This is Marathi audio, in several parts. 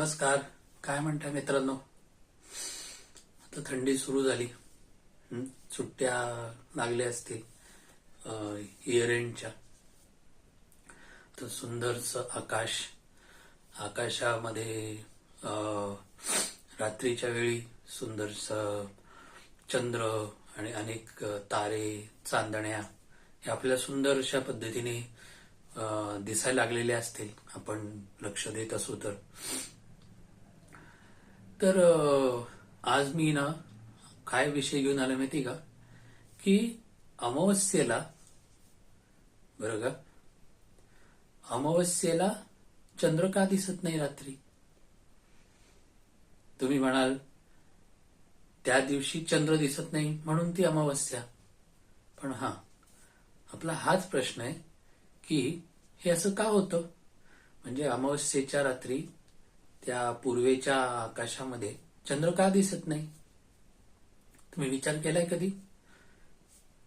नमस्कार. काय म्हणताय मित्रांनो? आता थंडी सुरू झाली. सुट्ट्या लागल्या असतील इयर एंडच्या तर सुंदरस आकाश आकाशामध्ये रात्रीच्या वेळी सुंदरस चंद्र आणि अनेक तारे चांदण्या हे आपल्या सुंदर अशा पद्धतीने दिसायला लागलेले असतील. आपण लक्ष देत असू तर. तर आज मी ना काय विषय घेऊन आलो माहिती का? की अमावस्येला बरं का? अमावस्येला चंद्र का दिसत नाही रात्री? तुम्ही म्हणाल त्या दिवशी चंद्र दिसत नाही म्हणून ती अमावस्या. पण हा आपला हाच प्रश्न आहे की हे असं का होतं? म्हणजे अमावस्येच्या रात्री त्या पूर्वेच्या आकाशामध्ये चंद्र का दिसत नाही? तुम्ही विचार केलाय कधी?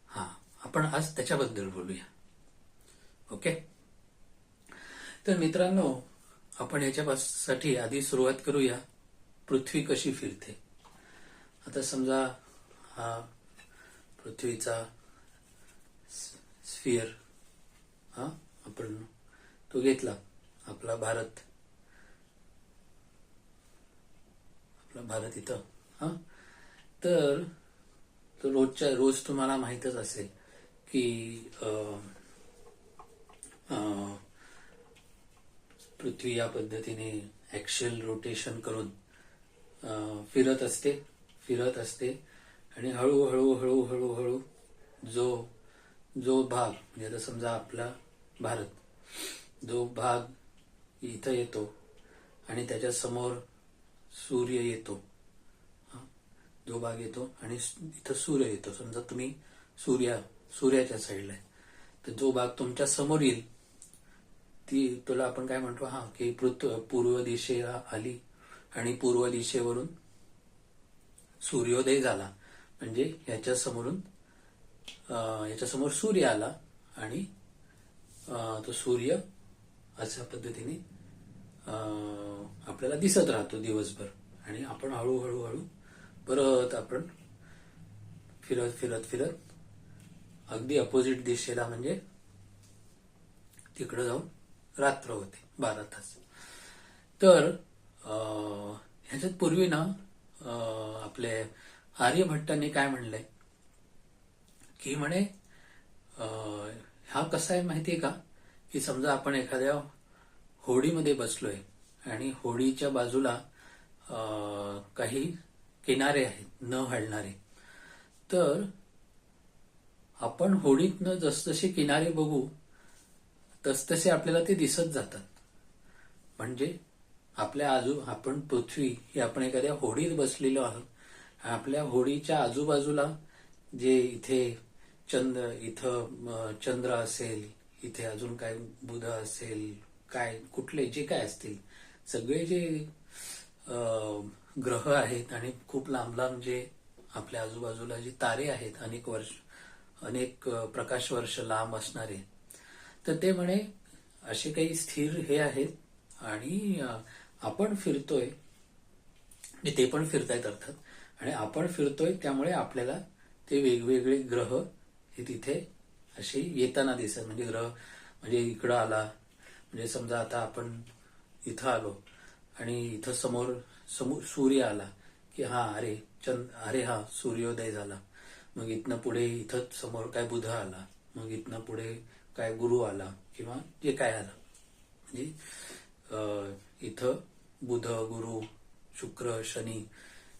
हा आपण आज त्याच्याबद्दल बोलूया. ओके? तर मित्रांनो आपण याच्यासाठी आधी सुरुवात करूया. पृथ्वी कशी फिरते? आता समजा हा पृथ्वीचा स्फिअर हा आपण तो घेतला आपला भारत. आपला भारत इथं. हा? तर रोजच्या रोज तुम्हाला माहीतच असेल की अं, पृथ्वी या पद्धतीने ऍक्शल रोटेशन करून फिरत असते फिरत असते आणि हळूहळू हळूहळू हळू जो जो भाग म्हणजे आता समजा आपला भारत जो भाग इथं येतो आणि त्याच्यासमोर सूर्य येतो. जो भाग येतो आणि इथं सूर्य येतो. समजा तुम्ही सूर्या सूर्याच्या साईडला आहे. तर जो भाग तुमच्यासमोर येईल ती तुला आपण काय म्हणतो? हा की पृथ्वी पूर्व दिशेला आली आणि पूर्व दिशेवरून सूर्योदय झाला. म्हणजे याच्या समोरून याच्यासमोर सूर्य आला आणि तो सूर्य अशा पद्धतीने आपल्याला दिसत राहतो दिवसभर. आणि आपण हळूहळू हळू परत आपण फिरत फिरत फिरत अगदी अपोजिट दिशेला म्हणजे तिकडे जाऊन रात्र होते बारा तास. तर ह्याच्यात पूर्वी ना आपले आर्यभट्टांनी काय म्हणलंय? की म्हणे हा कसा आहे माहितीये का? की समजा आपण एखाद्या होडीमध्ये बसलोय आणि होडीच्या बाजूला काही किनारे आहेत न हलणारे. तर आपण होडीतनं जसजसे किनारे बघू तसतसे आपल्याला ते दिसत जातात. म्हणजे आपल्या आजू आपण पृथ्वी ही आपण एखाद्या होडीत बसलेलो आहोत आपल्या होडीच्या आजूबाजूला जे इथे चंद्र इथं चंद्र असेल इथे अजून काय बुध असेल काय कुठले जे काय असतील. सगळे जे ग्रह आहेत आणि खूप लांब लांब जे आपल्या आजूबाजूला जे तारे आहेत अनेक वर्ष अनेक प्रकाश वर्ष लांब असणारे. तर ते म्हणे असे काही स्थिर हे आहेत आणि आपण फिरतोय. ते पण फिरतायत अर्थात. आणि आपण फिरतोय त्यामुळे आपल्याला ते वेगवेगळे ग्रह हे तिथे असे येताना दिसत म्हणजे ग्रह म्हणजे इकडं आला म्हणजे समजा आता आपण इथं आलो आणि इथं समोर समोर सूर्य आला की हा अरे चंद अरे हा सूर्योदय झाला. मग इथनं पुढे इथं समोर काय बुध आला. मग इथनं पुढे काय गुरु आला किंवा जे काय आलं. म्हणजे इथं बुध गुरु शुक्र शनी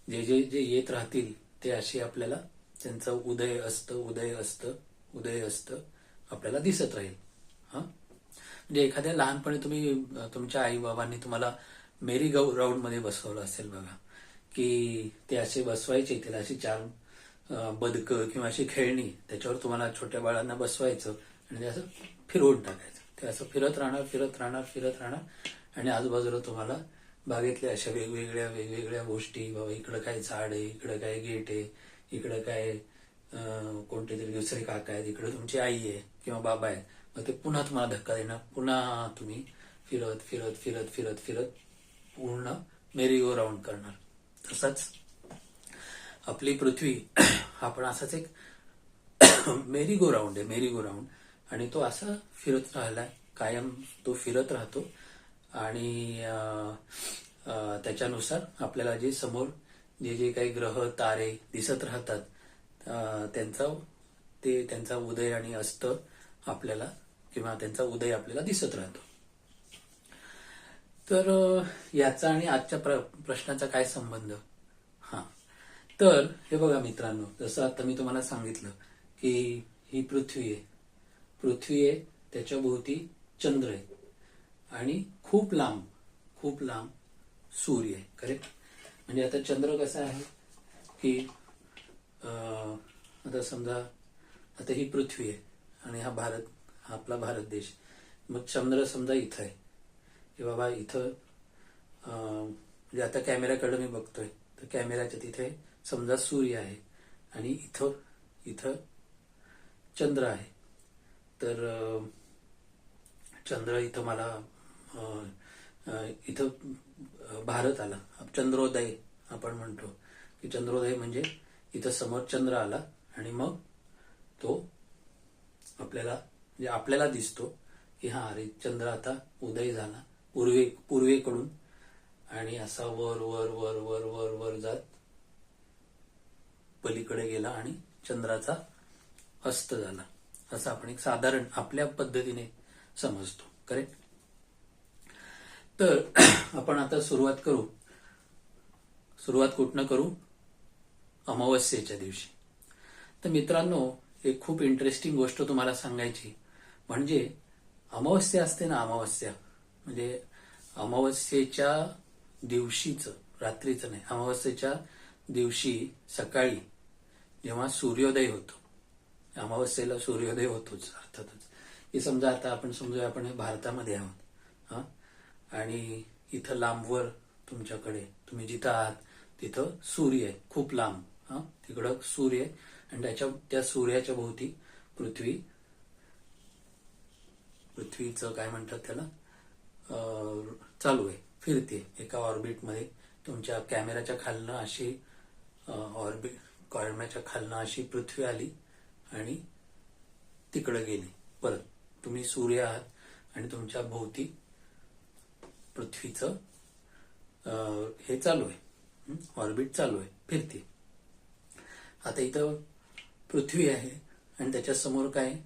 जे जे जे येत राहतील ते असे आपल्याला त्यांचं उदय असतं उदय असतं उदय असतं आपल्याला दिसत राहील. हा? म्हणजे एखाद्या लहानपणी तुम्ही तुमच्या आई बाबांनी तुम्हाला मेरी गौ राऊंडमध्ये बसवलं असेल बघा की ते असे बसवायचे त्याला अशी चार बदकं किंवा अशी खेळणी त्याच्यावर तुम्हाला छोट्या बाळांना बसवायचं आणि ते असं फिरवून टाकायचं. ते असं फिरत राहणार फिरत राहणार फिरत राहणार आणि आजूबाजूला तुम्हाला बागेतल्या अशा वेगवेगळ्या वेगवेगळ्या गोष्टी बाबा इकडं काय झाड आहे इकडं काय गेट आहे इकडं काय कोणते तरी दुसरे काका आहेत इकडं तुमची आई आहे किंवा बाबा आहे मग ते पुन्हा तुम्हाला धक्का देणार. पुन्हा तुम्ही फिरत फिरत फिरत फिरत फिरत पूर्ण मेरीगो राऊंड करणार. तसाच आपली पृथ्वी हा पण असाच एक मेरी गो राऊंड आहे मेरी गो राऊंड. आणि तो असा फिरत राहिला कायम तो फिरत राहतो. आणि त्याच्यानुसार आपल्याला जे समोर जे जे काही ग्रह तारे दिसत राहतात त्यांचा ते त्यांचा उदय आणि अस्त आपल्याला किंवा त्यांचा उदय आपल्याला दिसत राहतो. तर याचा आणि आजच्या प्र- प्रश्नाचा काय संबंध? हा. तर हे बघा मित्रांनो जसं आता मी तुम्हाला सांगितलं की ही पृथ्वी आहे. पृथ्वी आहे त्याच्या भोवती चंद्र आहे. आणि खूप लांब खूप लांब सूर्य आहे करेक्ट म्हणजे आता चंद्र कसा आहे की अं, आता समजा आता ही पृथ्वी आहे आणि हा भारत आपला भारत देश. मग चंद्र समजा इथं आहे. की बाबा इथं म्हणजे आता कॅमेऱ्याकडे मी बघतोय. तर कॅमेऱ्याच्या तिथे समजा सूर्य आहे आणि इथं इथं चंद्र आहे. तर चंद्र इथं मला इथं भारत आला. चंद्रोदय आपण म्हणतो. की चंद्रोदय म्हणजे इथं समोर चंद्र आला आणि मग तो आपल्याला म्हणजे आपल्याला दिसतो की हा अरे चंद्र आता उदय झाला पूर्वे पूर्वेकडून. आणि असा वर वर वर वर वर वर जात पलीकडे गेला आणि चंद्राचा अस्त झाला. असं आपण एक साधारण आपल्या पद्धतीने समजतो. करेक्ट तर आपण आता सुरुवात करू. सुरुवात कुठनं करू? अमावस्येच्या दिवशी. तर मित्रांनो एक खूप इंटरेस्टिंग गोष्ट तुम्हाला सांगायची म्हणजे अमावस्या असते ना अमावस्या. म्हणजे अमावस्येच्या दिवशीचं रात्रीचं नाही अमावस्येच्या दिवशी सकाळी जेव्हा सूर्योदय होतो. अमावस्येला सूर्योदय होतोच अर्थातच. हे समजा आता आपण समजूया आपण भारतामध्ये आहोत. हा? आणि इथं लांबवर तुमच्याकडे तुम्ही जिथं आहात तिथं सूर्य आहे खूप लांब. हा? तिकडं सूर्य आहे. आणि त्याच्या त्या सूर्याच्या भोवती पृथ्वी पृथ्वीचं काय म्हणतात त्याला? चालू आहे फिरते एका ऑर्बिटमध्ये. तुमच्या कॅमेराच्या खालनं अशी ऑर्बिट कॅमेऱ्याच्या खालनं अशी पृथ्वी आली आणि तिकडे गेली. परत तुम्ही सूर्य आहात आणि तुमच्या भोवती पृथ्वीचं हे चालू आहे. ऑर्बिट चालू आहे फिरते आता इथं पृथ्वी आहे आणि त्याच्यासमोर काय आहे?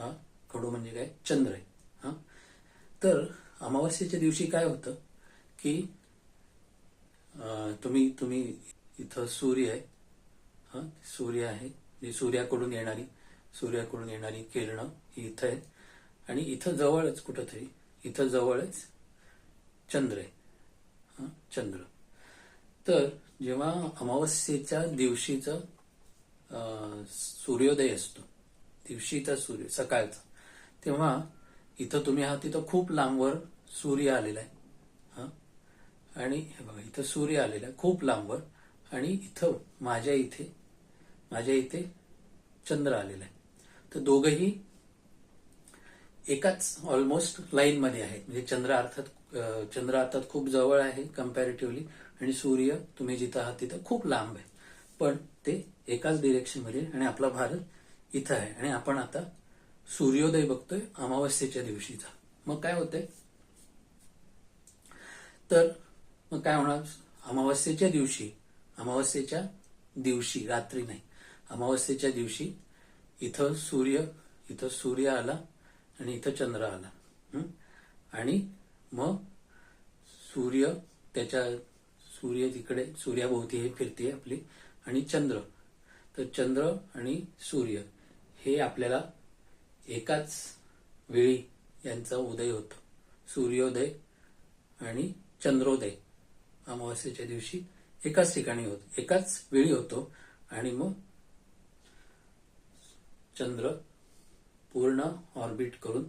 हा? खडू म्हणजे काय? चंद्र आहे. हा? तर अमावस्येच्या दिवशी काय होतं की तुम्ही तुम्ही इथं सूर्य आहे. हा? सूर्य आहे. जी सूर्याकडून येणारी सूर्याकडून येणारी किरणं ही इथं आहे आणि इथं जवळच कुठंतरी इथं जवळच चंद्र आहे. हा? चंद्र. तर जेव्हा अमावस्येच्या दिवशीचं सूर्योदय असतो दिवशीचा सूर्य सकाळचा. तेव्हा इथं तुम्ही आहात तिथं खूप लांबवर सूर्य आलेला आहे. हा? आणि हे बघा इथं सूर्य आलेला आहे खूप लांबवर. आणि इथं माझ्या इथे माझ्या इथे चंद्र आलेला आहे. तर दोघही एकाच ऑलमोस्ट लाईन मध्ये आहेत. म्हणजे चंद्र अर्थात चंद्र अर्थात खूप जवळ आहे कम्पॅरेटिव्हली आणि सूर्य तुम्ही जिथं आहात तिथं खूप लांब आहे. पण ते एकाच डिरेक्शनमध्ये आणि आपला भारत इथं आहे. आणि आपण आता सूर्योदय बघतोय अमावस्येच्या दिवशीचा मग काय होतंय? तर मग काय होणार? अमावस्येच्या दिवशी अमावस्येच्या दिवशी रात्री नाही. अमावस्येच्या दिवशी इथं सूर्य इथं सूर्य आला आणि इथं चंद्र आला. आणि मग सूर्य त्याच्या सूर्य तिकडे सूर्याभोवती हे फिरते आपली आणि चंद्र. तर चंद्र आणि सूर्य. हे आपल्याला एकाच वेळी यांचा उदय होतो. सूर्योदय आणि चंद्रोदय अमावस्येच्या दिवशी एकाच ठिकाणी होतो. एकाच वेळी होतो आणि मग चंद्र पूर्ण ऑर्बिट करून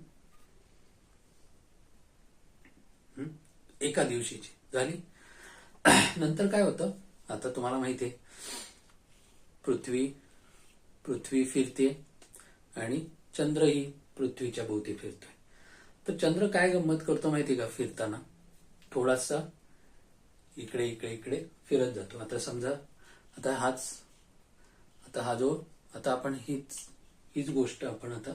एका दिवशीची झाली. नंतर काय होतं? आता तुम्हाला माहिती आहे. पृथ्वी पृथ्वी फिरते. आणि चंद्रही पृथ्वीच्या भोवती फिरतोय. तर चंद्र काय गंमत करतो माहिती का? फिरताना थोडासा इकडे इकडे इकडे फिरत जातो. आता समजा आता हाच आता हा जो आता आपण हीच हीच गोष्ट आपण आता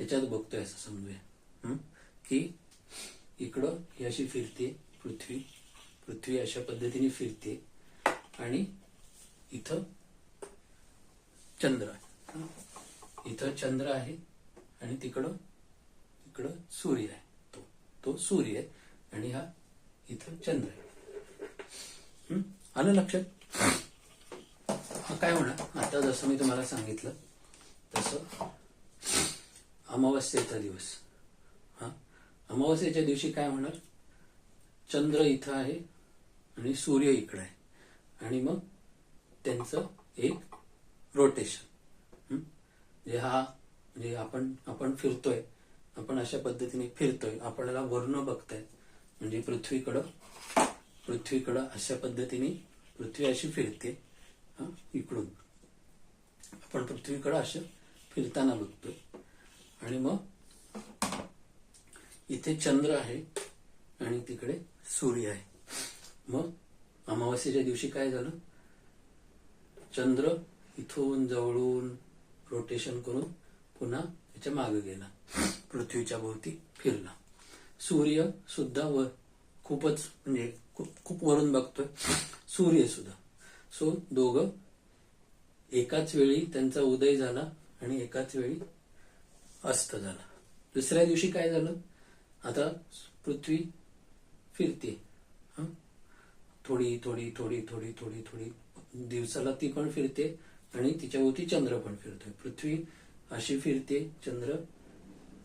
याच्यात बघतोय असं समजूया. की इकडं ही अशी फिरते पृथ्वी पृथ्वी अशा पद्धतीने फिरते आणि इथं चंद्र आहे. इथं चंद्र आहे आणि तिकडं तिकडं सूर्य आहे. तो तो सूर्य आहे आणि हा इथं चंद्र आहे. आलं लक्षात? हा काय होणार? आता जसं मी तुम्हाला सांगितलं तसं अमावस्येचा दिवस. हा? अमावस्येच्या दिवशी काय होणार? चंद्र इथं आहे आणि सूर्य इकडं आहे. आणि मग त्यांचं एक रोटेशन म्हणजे हा म्हणजे आपण आपण फिरतोय आपण अशा पद्धतीने फिरतोय आपल्याला वर्ण बघतायत. म्हणजे पृथ्वीकडं पृथ्वीकडं अशा पद्धतीने पृथ्वी अशी फिरते हा इकडून. आपण पृथ्वीकडं असं फिरताना बघतोय. आणि मग इथे चंद्र आहे आणि तिकडे सूर्य आहे. मग अमावस्येच्या दिवशी काय झालं? चंद्र इथून जवळून रोटेशन करून पुन्हा त्याच्यामागे गेला. पृथ्वीच्या भोवती फिरला. सूर्य सुद्धा वर खूपच म्हणजे खूप खूप वरून बघतोय. सूर्य सुद्धा. सो दोघं एकाच वेळी त्यांचा उदय झाला आणि एकाच वेळी अस्त झाला. दुसऱ्या दिवशी काय झालं? आता पृथ्वी फिरते. थोडी थोडी थोडी थोडी थोडी थोडी दिवसाला ती पण फिरते. आणि तिच्याभोवती चंद्र पण फिरतोय. पृथ्वी अशी फिरते चंद्र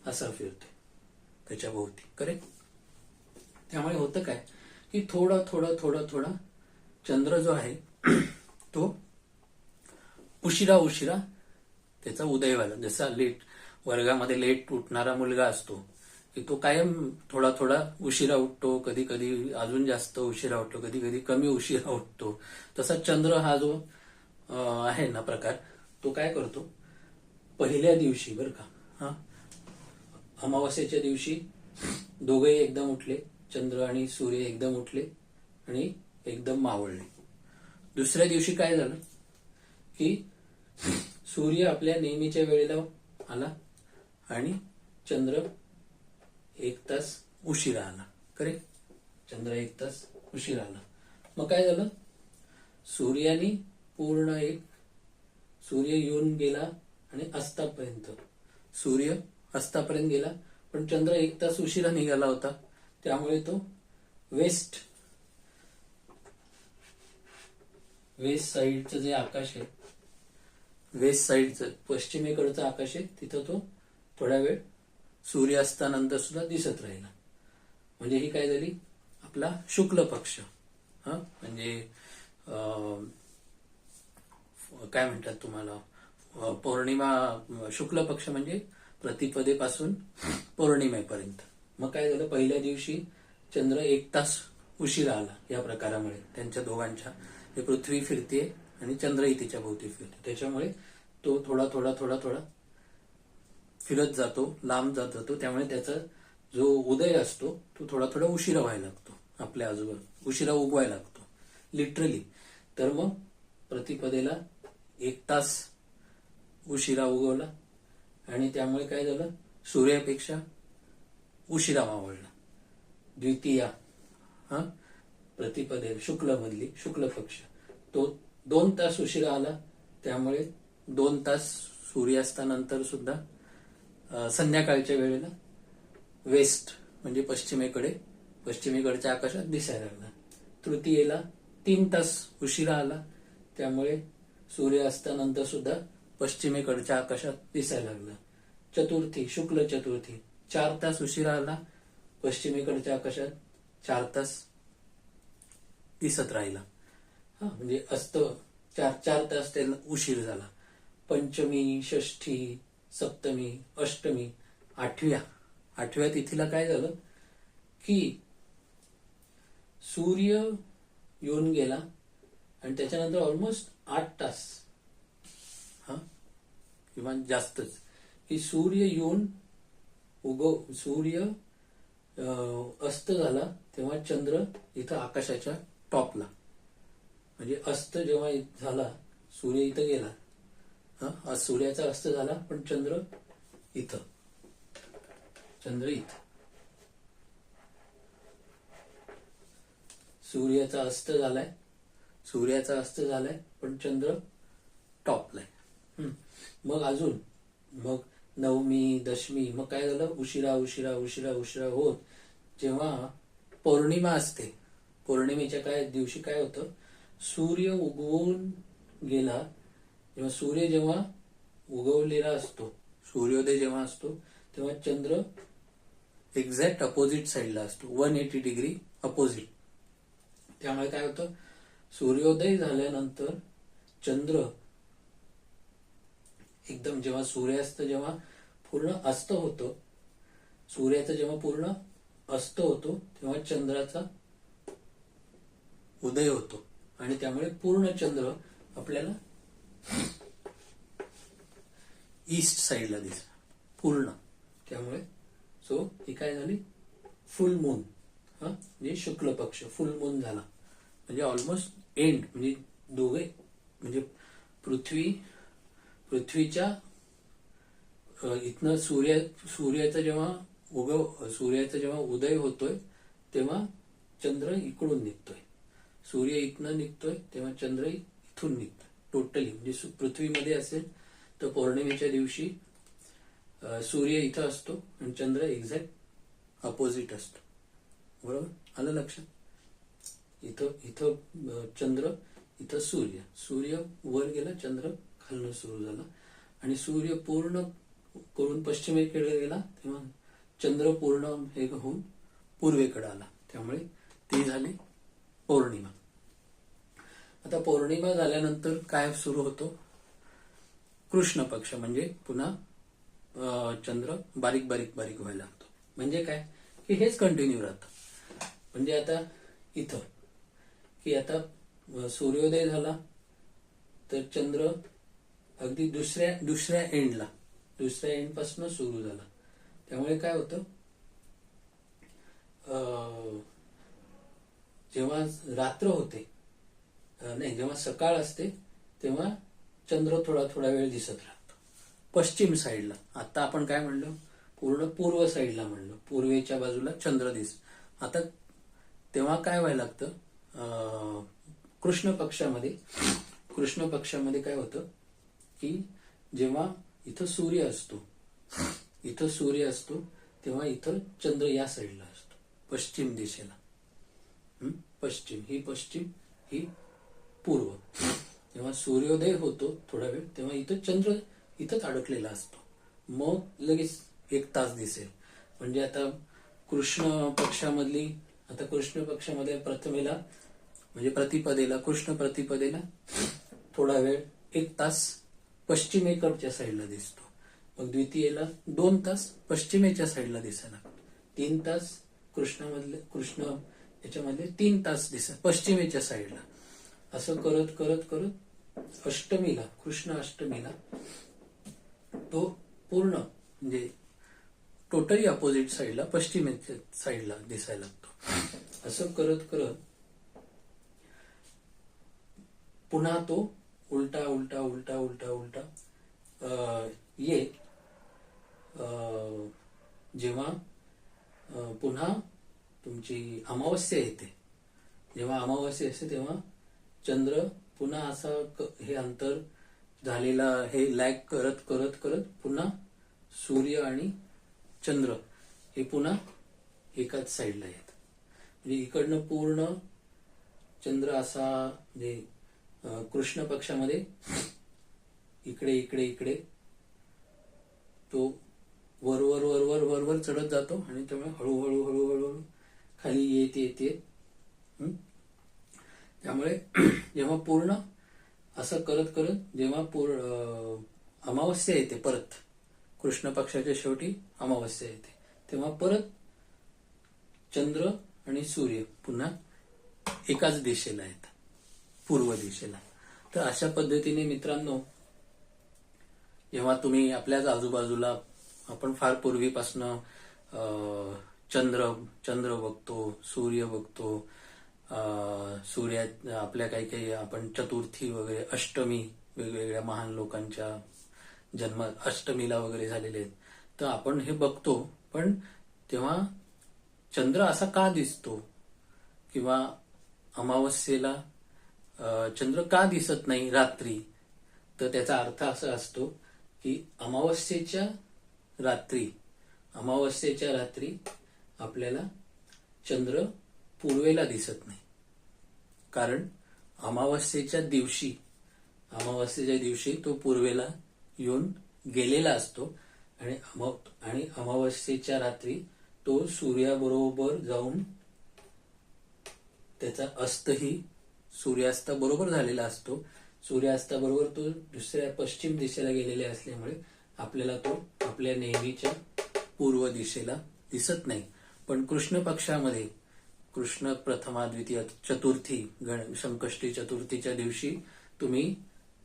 असा फिरतोय. त्याच्या भोवती करेक्ट त्यामुळे होतं काय? की थोडा थोडा थोडा थोडा चंद्र जो आहे तो उशिरा उशिरा त्याचा उदय व्हायला. जसा लेट वर्गामध्ये लेट उठणारा मुलगा असतो की तो कायम थोडा थोडा उशिरा उठतो कधी कधी अजून जास्त उशिरा उठतो कधी कधी कमी उशिरा उठतो. तसा चंद्र हा जो आहे ना प्रकार. तो काय करतो? पहिल्या दिवशी बरं का हा? अमावस्येच्या दिवशी दोघेही एकदम उठले चंद्र आणि सूर्य एकदम उठले आणि एकदम मावळले. दुसऱ्या दिवशी काय झालं? की सूर्य आपल्या नेहमीच्या वेळेला आला आणि चंद्र एक तास उशिरा आला. करेक्ट चंद्र एक तास उशिरा आला. मग काय झालं? सूर्याने पूर्ण एक सूर्य येऊन गेला आणि अस्तापर्यंत. सूर्य अस्तापर्यंत गेला पण चंद्र एक तास उशिरा निघाला होता. त्यामुळे तो वेस्ट वेस्ट साईडचं जे आकाश आहे वेस्ट साईडचं पश्चिमेकडचं आकाश आहे तिथं तो थोडा वेळ सूर्यास्तानंतर सुद्धा दिसत राहिला. म्हणजे ही काय झाली? आपला शुक्ल पक्ष. हा? म्हणजे अं, काय म्हणतात तुम्हाला? पौर्णिमा शुक्ल पक्ष म्हणजे प्रतिपदेपासून पौर्णिमेपर्यंत. मग काय झालं? पहिल्या दिवशी चंद्र एक तास उशिरा आला या प्रकारामुळे. त्यांच्या दोघांच्या हे पृथ्वी फिरते आणि चंद्रही तिच्या भोवती फिरते. त्याच्यामुळे तो थोडा थोडा थोडा थोडा फिरत जातो लांब जात जातो. त्यामुळे त्याचा जो उदय असतो तो थोडा थोडा उशिरा व्हायला लागतो. आपल्या आजोबा उशिरा उगवायला लागतो. लिटरली तर मग प्रतिपदेला एक तास उशिरा उगवला आणि त्यामुळे काय झालं? सूर्यापेक्षा उशिरा मावळला. द्वितीया हा प्रतिपदे शुक्ल मधली शुक्ल पक्ष तो दोन तास उशिरा आला त्यामुळे दोन तास सूर्यास्तानंतर सुद्धा संध्याकाळच्या वेळेला वेस्ट म्हणजे पश्चिमेकडे पश्चिमेकडच्या आकाशात दिसायला लागला. तृतीयेला तीन तास उशिरा आला त्यामुळे सूर्यास्तानंतर सुद्धा पश्चिमेकडच्या आकाशात दिसायला लागला. चतुर्थी शुक्ल चतुर्थी चार तास उशिरा आला. पश्चिमेकडच्या आकाशात चार तास दिसत राहिला. हा म्हणजे अस्त चार चार तास त्याला उशीर झाला. पंचमी षष्ठी सप्तमी अष्टमी आठव्या. आठव्या तिथीला काय झालं? की सूर्य येऊन गेला. आणि त्याच्यानंतर ऑलमोस्ट आठ तास हा? किंवा जास्तच. की सूर्य येऊन उगव सूर्य अस्त झाला तेव्हा चंद्र इथं आकाशाच्या टॉपला. म्हणजे अस्त जेव्हा झाला सूर्य इथं गेला हा? आज सूर्याचा अस्त झाला पण चंद्र इथं. चंद्र इथं. सूर्याचा अस्त झालाय सूर्याचा अस्त झालाय पण चंद्र टॉपला मग अजून? मग नवमी दशमी मग काय झालं? उशिरा उशिरा उशिरा उशिरा होत. जेव्हा पौर्णिमा असते पौर्णिमेच्या काय दिवशी काय होतं? सूर्य उगवून गेला. जेव्हा सूर्य जेव्हा उगवलेला असतो सूर्योदय जेव्हा असतो तेव्हा चंद्र एक्झॅक्ट अपोजिट साईडला असतो. वन एटी डिग्री अपोजिट त्यामुळे काय होतं? सूर्योदय झाल्यानंतर चंद्र एकदम जेव्हा सूर्यास्त जेव्हा पूर्ण अस्त होतो सूर्याचा जेव्हा पूर्ण अस्त होतो तेव्हा चंद्राचा उदय होतो. आणि त्यामुळे पूर्ण चंद्र आपल्याला ईस्ट साईडला दिसला. पूर्ण. त्यामुळे सो ही काय झाली? Full moon. हा? म्हणजे शुक्ल पक्ष. फुल मून झाला. म्हणजे ऑलमोस्ट एंड म्हणजे दोघे म्हणजे पृथ्वी पृथ्वीच्या इथनं सूर्य सूर्याचा जेव्हा उगव सूर्याचा जेव्हा उदय होतोय तेव्हा चंद्र इकडून निघतोय. सूर्य इथनं निघतोय तेव्हा चंद्र इथून निघतोय टोटली म्हणजे सु- पृथ्वीमध्ये असेल तर पौर्णिमेच्या दिवशी सूर्य इथं असतो आणि चंद्र एक्झॅक्ट अपोजिट असतो. बरोबर? आलं लक्षात? इथं इथं चंद्र इथं सूर्य. सूर्य वर गेला चंद्र खालनं सुरू झाला. आणि सूर्य पूर्ण करून पश्चिमेकडे गेला तेव्हा चंद्र पूर्ण हे होऊन पूर्वेकडे आला. त्यामुळे ती झाली पौर्णिमा. आता पौर्णिमा झाल्यानंतर काय सुरू होतो? कृष्ण पक्ष म्हणजे पुन्हा चंद्र बारीक बारीक बारीक व्हायला लागतो. म्हणजे काय? की हेच कंटिन्यू राहतं. म्हणजे आता इथं की आता सूर्योदय झाला तर चंद्र अगदी दुसऱ्या दुसऱ्या एंडला दुसऱ्या एंडपासून सुरू झाला. त्यामुळे काय होतं जेव्हा रात्र होते नाही जेव्हा सकाळ असते तेव्हा चंद्र थोडा थोडा वेळ दिसत राहतो. पश्चिम साईडला. आता आपण काय म्हणलो पूर्ण पूर्व साईडला म्हणलो. पूर्वेच्या बाजूला चंद्र दिस आता तेव्हा काय व्हायला लागतं कृष्ण पक्षामध्ये कृष्ण पक्षामध्ये काय होतं की जेव्हा इथं सूर्य असतो इथं सूर्य असतो तेव्हा इथं चंद्र या साईडला असतो पश्चिम दिशेला. पश्चिम. ही पश्चिम ही पूर्व. जेव्हा सूर्योदय होतो थोडा वेळ तेव्हा इथं चंद्र इथंच अडकलेला असतो. मग लगेच एक तास दिसेल. म्हणजे आता कृष्ण पक्षामधली आता कृष्ण पक्षामध्ये प्रथमेला म्हणजे प्रतिपदेला कृष्ण प्रतिपदेला थोडा वेळ एक तास पश्चिमेकडच्या साईडला दिसतो. मग द्वितीयेला दोन तास पश्चिमेच्या साईडला दिसायला लागतो. तीन तास कृष्णामधले कृष्ण याच्यामध्ये तीन तास दिसत पश्चिमेच्या साईडला. असं करत करत करत अष्टमीला कृष्ण अष्टमीला तो पूर्ण म्हणजे टोटली अपोजिट साईडला पश्चिमेच्या साईडला दिसायला लागतो. असं करत करत पुन्हा तो उलटा उलटा उलटा उलटा उलटा अं, ये जेव्हा पुन्हा तुमची अमावस्या येते. जेव्हा अमावस्या असते तेव्हा चंद्र पुन्हा असा क- हे अंतर झालेला हे लॅग करत करत करत पुन्हा सूर्य आणि चंद्र हे पुन्हा एकाच साईडला येत म्हणजे इकडनं पूर्ण चंद्र असा म्हणजे कृष्ण पक्षामध्ये इकडे इकडे इकडे तो वरवर वरवर वरवर चढत जातो आणि त्यामुळे हळूहळू हळूहळू हळू खाली येत येत येत. त्यामुळे जेव्हा पूर्ण असं करत करत जेव्हा पूर्ण अमावस्या येते परत कृष्ण पक्षाच्या शेवटी अमावस्या येते तेव्हा परत चंद्र आणि सूर्य पुन्हा एकाच दिशेला येतात. पूर्व दिशेला. तर अशा पद्धतीने मित्रांनो जेव्हा तुम्ही आपल्याच आजूबाजूला आपण फार पूर्वीपासनं चंद्र चंद्र बघतो सूर्य बघतो सूर्या आपल्या काही काही आपण चतुर्थी वगैरे अष्टमी वेगवेगळ्या महान लोकांच्या जन्म अष्टमीला वगैरे झालेले आहेत. तर आपण हे बघतो पण तेव्हा चंद्र असा का दिसतो? किंवा अमावस्येला चंद्र का दिसत नाही रात्री? तर त्याचा अर्थ असा असतो की अमावस्येच्या रात्री अमावस्येच्या रात्री आपल्याला चंद्र पूर्वेला दिसत नाही. कारण अमावस्येच्या दिवशी अमावस्येच्या दिवशी तो पूर्वेला येऊन गेलेला असतो आणि अमाव- आणि अमावस्येच्या रात्री तो सूर्याबरोबर जाऊन त्याचा अस्तही सूर्यास्ताबरोबर झालेला असतो. सूर्यास्ताबरोबर तो दुसऱ्या पश्चिम दिशेला गेलेला असल्यामुळे आपल्याला तो आपल्या नेहमीच्या पूर्व दिशेला दिसत नाही. पण कृष्ण पक्षामध्ये कृष्ण प्रथमा द्वितीय चतुर्थी गण संकष्टी चतुर्थीच्या दिवशी तुम्ही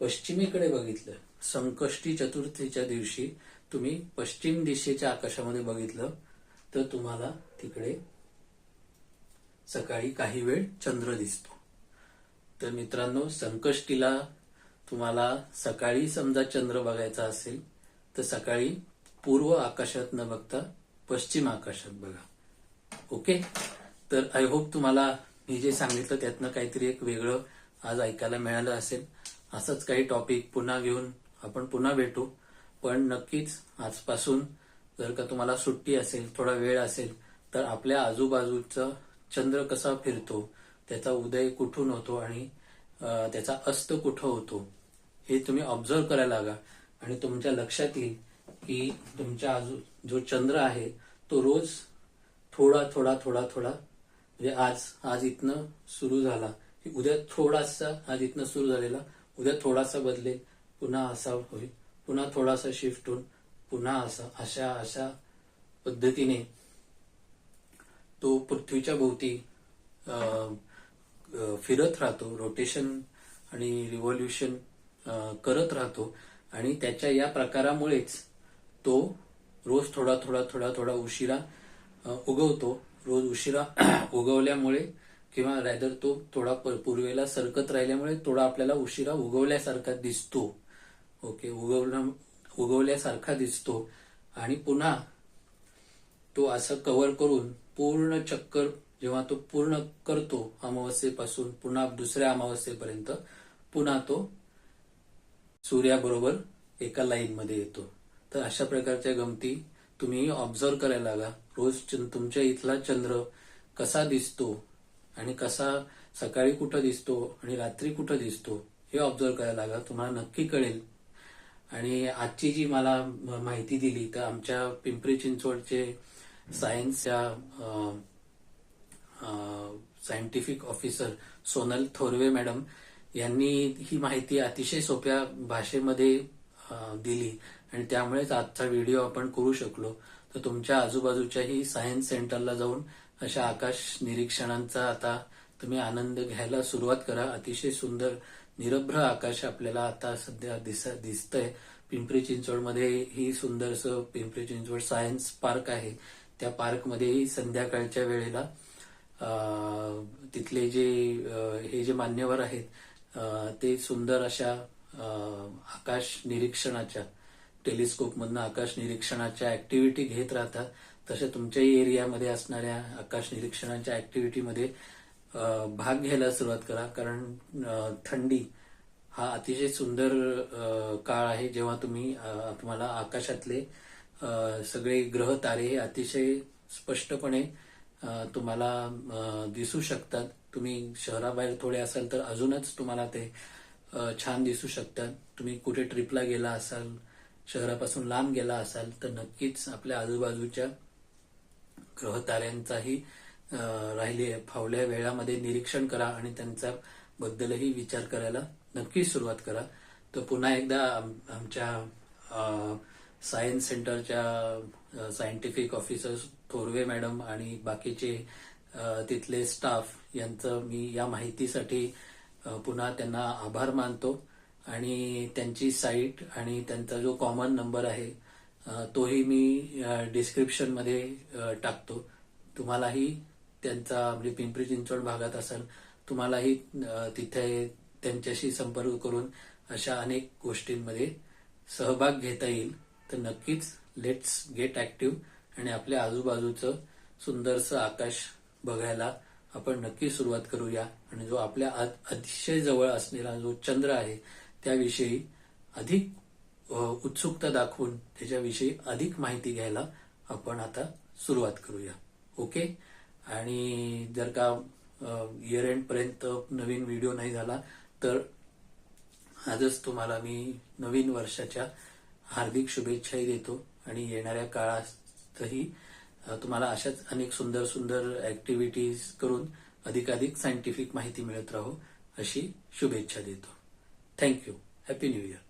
पश्चिमेकडे बघितलं. संकष्टी चतुर्थीच्या दिवशी तुम्ही पश्चिम दिशेच्या आकाशामध्ये बघितलं तर तुम्हाला तिकडे सकाळी काही वेळ चंद्र दिसतो. तर मित्रांनो संकष्टीला तुम्हाला सकाळी समजा चंद्र बघायचा असेल तर सकाळी पूर्व आकाशात न बघता पश्चिम आकाशात बघा. ओके? तर आय होप तुम्हाला मी जे सांगितलं त्यातनं काहीतरी एक वेगळं आज ऐकायला मिळालं असेल. असंच काही टॉपिक पुन्हा घेऊन आपण पुन्हा भेटू. पण नक्कीच आजपासून जर का तुम्हाला सुट्टी असेल थोडा वेळ असेल तर आपल्या आजूबाजूचा चंद्र कसा फिरतो त्याचा उदय कुठून होतो आणि त्याचा अस्त कुठं होतो हे तुम्ही ऑब्झर्व करायला लागा. आणि तुमच्या लक्षात येईल की तुमच्या आजू जो चंद्र आहे तो रोज थोडा थोडा थोडा थोडा म्हणजे आज आज इथनं सुरू झाला. की उद्या थोडासा आज इथनं सुरू झालेला उद्या थोडासा बदलेल पुन्हा असा होईल पुन्हा थोडासा शिफ्ट होऊन पुन्हा असा अशा अशा पद्धतीने तो पृथ्वीच्या भोवती फिरत राहतो रोटेशन आणि रिव्होल्युशन करत राहतो. आणि त्याच्या या प्रकारामुळेच तो रोज थोडा थोडा थोडा थोडा उशिरा उगवतो. रोज उशिरा उगवल्यामुळे किंवा रॅदर तो थोडा प- पूर्वेला सरकत राहिल्यामुळे थोडा आपल्याला उशिरा उगवल्यासारखा दिसतो. ओके उगवला उगवल्यासारखा दिसतो. आणि पुन्हा तो असं कव्हर करून पूर्ण चक्कर जेव्हा तो पूर्ण करतो अमावस्येपासून पुन्हा दुसऱ्या अमावस्येपर्यंत पुन्हा तो सूर्याबरोबर एका लाईनमध्ये येतो. तर अशा प्रकारच्या गमती तुम्ही ऑब्झर्व करायला लागा. रोज चंद- तुमच्या इथला चंद्र कसा दिसतो आणि कसा सकाळी कुठं दिसतो आणि रात्री कुठं दिसतो हे ऑब्झर्व करायला लागा. तुम्हाला नक्की कळेल. आणि आजची जी मला माहिती दिली तर आमच्या पिंपरी चिंचवडचे सायन्सच्या scientific officer Sonal Thorve madam यांनी ही माहिती अतिशय सोप्या भाषेमध्ये दिली. आणि त्यामुळेच आजचा व्हिडिओ आपण करू शकलो. तर तुमच्या आजूबाजूच्याही सायन्स सेंटरला जाऊन अशा आकाश निरीक्षणांचा आता तुम्ही आनंद घ्यायला सुरुवात करा. अतिशय सुंदर निरभ्र आकाश आपल्याला आता सध्या दिस दिसतंय. पिंपरी चिंचवडमध्ये ही सुंदरसं पिंपरी चिंचवड सायन्स पार्क आहे. त्या पार्कमध्येही संध्याकाळच्या वेळेला तिथले जे हे जे मान्यवर आहेत ते सुंदर अशा आकाश निरीक्षणाच्या टेलिस्कोपमधनं आकाश निरीक्षणाच्या ऍक्टिव्हिटी घेत राहतात. तसे तुमच्याही एरियामध्ये असणाऱ्या आकाश निरीक्षणाच्या ऍक्टिव्हिटीमध्ये भाग घ्यायला सुरुवात करा. कारण थंडी हा अतिशय सुंदर काळ आहे. जेव्हा तुम्ही तुम्हाला आकाशातले सगळे ग्रह तारे हे अतिशय स्पष्टपणे तुम्हाला दिसू शकतात. तुम्ही शहराबाहेर थोडे असाल तर अजूनच तुम्हाला ते छान दिसू शकतात. तुम्ही कुठे ट्रिपला गेला असाल शहरापासून लांब गेला असाल तर नक्कीच आपल्या आजूबाजूच्या ग्रहताऱ्यांचाही ताऱ्यांचाही राहिले फावल्या वेळामध्ये निरीक्षण करा आणि त्यांचा बद्दलही विचार करायला नक्की सुरुवात करा. तर पुन्हा एकदा आम- आमच्या सायन्स सेंटरच्या सायंटिफिक ऑफिसर्स थोरवे मॅडम आणि बाकीचे तिथले स्टाफ यांचं मी या माहितीसाठी पुन्हा त्यांना आभार मानतो. आणि त्यांची साईट आणि त्यांचा जो कॉमन नंबर आहे तोही मी डिस्क्रिप्शनमध्ये टाकतो. तुम्हालाही त्यांचा म्हणजे पिंपरी चिंचवड भागात असेल तुम्हालाही तिथे त्यांच्याशी संपर्क करून अशा अनेक गोष्टींमध्ये सहभाग घेता येईल. तर नक्कीच लेट्स गेट ऍक्टिव्ह आणि आपल्या आजूबाजूचं सुंदरसं आकाश बघायला आपण नक्की सुरुवात करूया. आणि जो आपल्या अतिशय जवळ असलेला जो चंद्र आहे त्याविषयी अधिक उत्सुकता दाखवून त्याच्याविषयी अधिक माहिती घ्यायला आपण आता सुरुवात करूया. ओके? आणि जर का इयर एंड पर्यंत नवीन व्हिडिओ नाही झाला तर आजच तुम्हाला मी नवीन वर्षाच्या हार्दिक शुभेच्छाही देतो आणि येणाऱ्या काळातही तुम्हाला अशाच अनेक सुंदर सुंदर ऍक्टिव्हिटीज करून अधिकाधिक सायंटिफिक माहिती मिळत राहो अशी शुभेच्छा देतो. Thank you happy new year